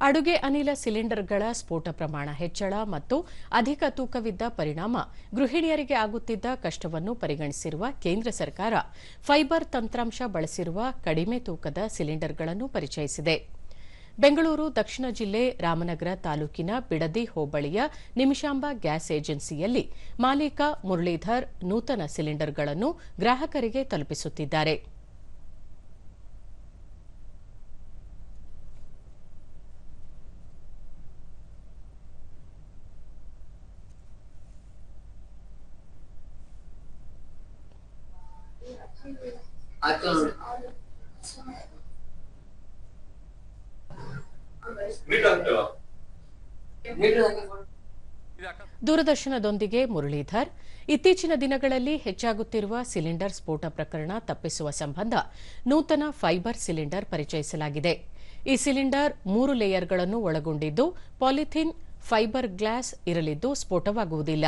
ಅಡುಗೆ ಅನಿಲ ಸಿಲಿಂಡರ್ಗಳ ಸ್ಫೋಟ ಪ್ರಮಾಣ ಹೆಚ್ಚಳ ಮತ್ತು ಅಧಿಕ ತೂಕವಿದ್ದ ಪರಿಣಾಮ ಗೃಹಿಣಿಯರಿಗೆ ಆಗುತ್ತಿದ್ದ ಕಷ್ಟವನ್ನು ಪರಿಗಣಿಸಿರುವ ಕೇಂದ್ರ ಸರ್ಕಾರ ಫೈಬರ್ ತಂತ್ರಾಂಶ ಬಳಸಿರುವ ಕಡಿಮೆ ತೂಕದ ಸಿಲಿಂಡರ್ಗಳನ್ನು ಪರಿಚಯಿಸಿದೆ. ಬೆಂಗಳೂರು, ದಕ್ಷಿಣ ಜಿಲ್ಲೆ, ರಾಮನಗರ ತಾಲೂಕಿನ ಬಿಡದಿ ಹೋಬಳಿಯ ನಿಮಿಷಾಂಬ ಗ್ಯಾಸ್ ಏಜೆನ್ಸಿಯಲ್ಲಿ ಮಾಲೀಕ ಮುರಳೀಧರ್ ನೂತನ ಸಿಲಿಂಡರ್ಗಳನ್ನು ಗ್ರಾಹಕರಿಗೆ ತಲುಪಿಸುತ್ತಿದ್ದಾರೆ. ಆಯ್ತು ದೂರದರ್ಶನದೊಂದಿಗೆ ಮುರಳೀಧರ್. ಇತ್ತೀಚಿನ ದಿನಗಳಲ್ಲಿ ಹೆಚ್ಚಾಗುತ್ತಿರುವ ಸಿಲಿಂಡರ್ ಸ್ಫೋಟ ಪ್ರಕರಣ ತಪ್ಪಿಸುವ ಸಂಬಂಧ ನೂತನ ಫೈಬರ್ ಸಿಲಿಂಡರ್ ಪರಿಚಯಿಸಲಾಗಿದೆ. ಈ ಸಿಲಿಂಡರ್ ಮೂರು ಲೇಯರ್ಗಳನ್ನು ಒಳಗೊಂಡಿದ್ದು, ಪಾಲಿಥಿನ್, ಫೈಬರ್ ಗ್ಲಾಸ್ ಇರಲಿದ್ದು ಸ್ಫೋಟವಾಗುವುದಿಲ್ಲ.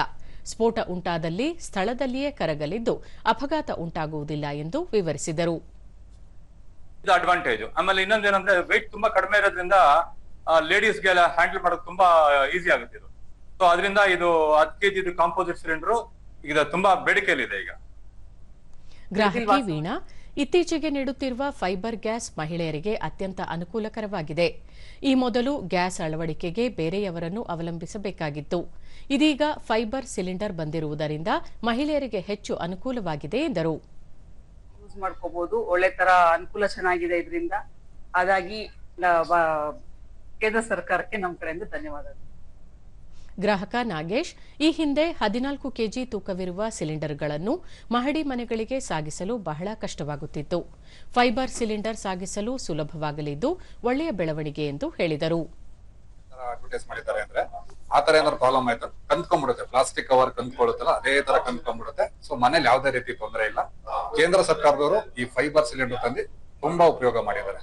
ಸ್ಫೋಟ ಉಂಟಾದಲ್ಲಿ ಸ್ಥಳದಲ್ಲಿಯೇ ಕರಗಲಿದ್ದು ಅಪಘಾತ ಉಂಟಾಗುವುದಿಲ್ಲ ಎಂದು ವಿವರಿಸಿದರು. ಇದು ಅಡ್ವಾಂಟೇಜ್ ಆಮೇಲೆ ಇನ್ನೊಂದೇನಂದ್ರೆ ವೆಯ್ಟ್ ತುಂಬಾ ಕಡಿಮೆ ಇರೋದ್ರಿಂದ ಲೇಡೀಸ್ಗೆಲ್ಲ ಹ್ಯಾಂಡಲ್ ಮಾಡೋದು ತುಂಬಾ ಈಸಿ ಆಗುತ್ತೆ ಇದು. ಸೊ ಅದರಿಂದ ಇದು ಹತ್ತು ಕೆಜಿ ಇದು ಕಾಂಪೋಸಿಟ್ ಸಿಲಿಂಡರ್ ಈಗ ತುಂಬಾ ಬೇಡಿಕೆಯಲ್ಲಿದೆ ಈಗ. ಗ್ರಾಹಕಿ ವೀಣಾ ಇತ್ತೀಚೆಗೆ ನೀಡುತ್ತಿರುವ ಫೈಬರ್ ಗ್ಯಾಸ್ ಮಹಿಳೆಯರಿಗೆ ಅತ್ಯಂತ ಅನುಕೂಲಕರವಾಗಿದೆ. ಈ ಮೊದಲು ಗ್ಯಾಸ್ ಅಳವಡಿಕೆಗೆ ಬೇರೆಯವರನ್ನು ಅವಲಂಬಿಸಬೇಕಾಗಿತ್ತು. ಇದೀಗ ಫೈಬರ್ ಸಿಲಿಂಡರ್ ಬಂದಿರುವುದರಿಂದ ಮಹಿಳೆಯರಿಗೆ ಹೆಚ್ಚು ಅನುಕೂಲವಾಗಿದೆ ಎಂದರು. ಯೂಸ್ ಮಾಡ್ಕೋಬಹುದು ಒಳ್ಳೆ ತರ ಅನುಕೂಲ ಚೆನ್ನಾಗಿದೆ ಇದರಿಂದ. ಹಾಗಾಗಿ ಕೇಂದ್ರ ಸರ್ಕಾರಕ್ಕೆ ನಮ್ಮ ಕಡೆಯಿಂದ ಧನ್ಯವಾದಗಳು. ಗ್ರಾಹಕ ನಾಗೇಶ್, ಈ ಹಿಂದೆ ಹದಿನಾಲ್ಕು ಕೆಜಿ ತೂಕವಿರುವ ಸಿಲಿಂಡರ್ಗಳನ್ನು ಮಹಡಿ ಮನೆಗಳಿಗೆ ಸಾಗಿಸಲು ಬಹಳ ಕಷ್ಟವಾಗುತ್ತಿತ್ತು. ಫೈಬರ್ ಸಿಲಿಂಡರ್ ಸಾಗಿಸಲು ಸುಲಭವಾಗಲಿದ್ದು ಒಳ್ಳೆಯ ಬೆಳವಣಿಗೆ ಎಂದು ಹೇಳಿದರು. ಅಡ್ವರ್ಟೈಸ್ ಆ ತರ ಏನಾದ್ರು ಪ್ರಾಬ್ಲಮ್ ಆಯ್ತು ಕಂದ್ಕೊಂಡ್ಬಿಡುತ್ತೆ. ಪ್ಲಾಸ್ಟಿಕ್ ಕವರ್ ಕಂದ್ಕೊಳ್ಳುತ್ತಲ್ಲ, ಅದೇ ತರ ಕಂದ್ಕೊಂಡ್ಬಿಡುತ್ತೆ. ಸೊ ಮನೇಲಿ ಯಾವ್ದೇ ರೀತಿ ತೊಂದರೆ ಇಲ್ಲ. ಕೇಂದ್ರ ಸರ್ಕಾರದವರು ಈ ಫೈಬರ್ ಸಿಲಿಂಡರ್ ತಂದು ತುಂಬಾ ಉಪಯೋಗ ಮಾಡಿದ್ದಾರೆ.